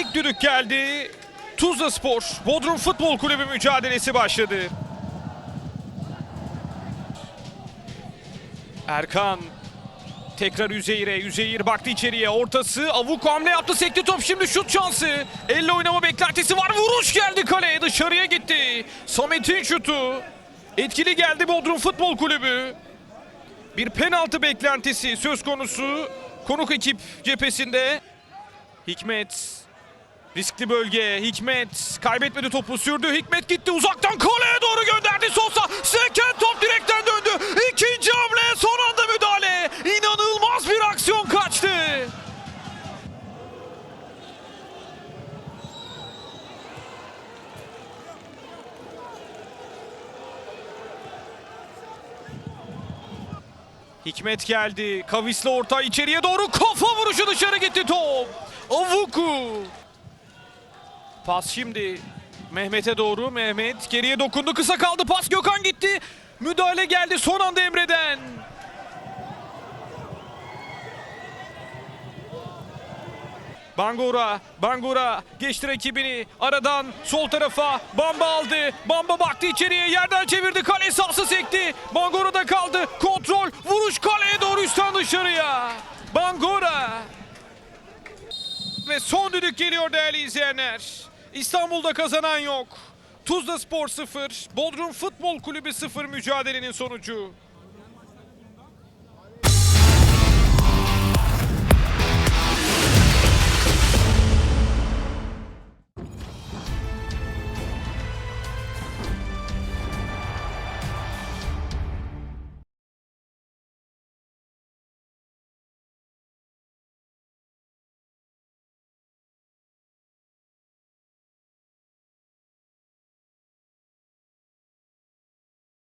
İlk düdük geldi. Tuzla Spor, Bodrum Futbol Kulübü mücadelesi başladı. Erkan tekrar Üzeyir'e. Üzeyir baktı içeriye. Ortası. Avuk hamle yaptı. Sekti top. Şimdi şut şansı. Elle oynama beklentisi var. Vuruş geldi kaleye. Dışarıya gitti. Samet'in şutu. Etkili geldi Bodrum Futbol Kulübü. Bir penaltı beklentisi söz konusu. Konuk ekip cephesinde. Hikmet. Riskli bölge. Hikmet kaybetmedi topu sürdü. Hikmet gitti uzaktan kaleye doğru gönderdi. Sosa seken top direkten döndü. İkinci hamle son anda müdahale. İnanılmaz bir aksiyon kaçtı. Hikmet geldi. Kavisli orta içeriye doğru kafa vuruşu dışarı gitti top. Avuku. Pas şimdi Mehmet'e doğru. Mehmet geriye dokundu. Kısa kaldı. Pas Gökhan gitti. Müdahale geldi son anda Emre'den. Bangura, Bangura geçti rakibini aradan sol tarafa Bamba aldı. Bamba baktı içeriye yerden çevirdi kale sahası sekti. Bangora'da kaldı. Kontrol, vuruş kaleye doğru üstten dışarıya. Bangora. Ve son düdük geliyor değerli izleyenler. İstanbul'da kazanan yok. Tuzla Spor 0, Bodrum Futbol Kulübü 0 mücadelenin sonucu.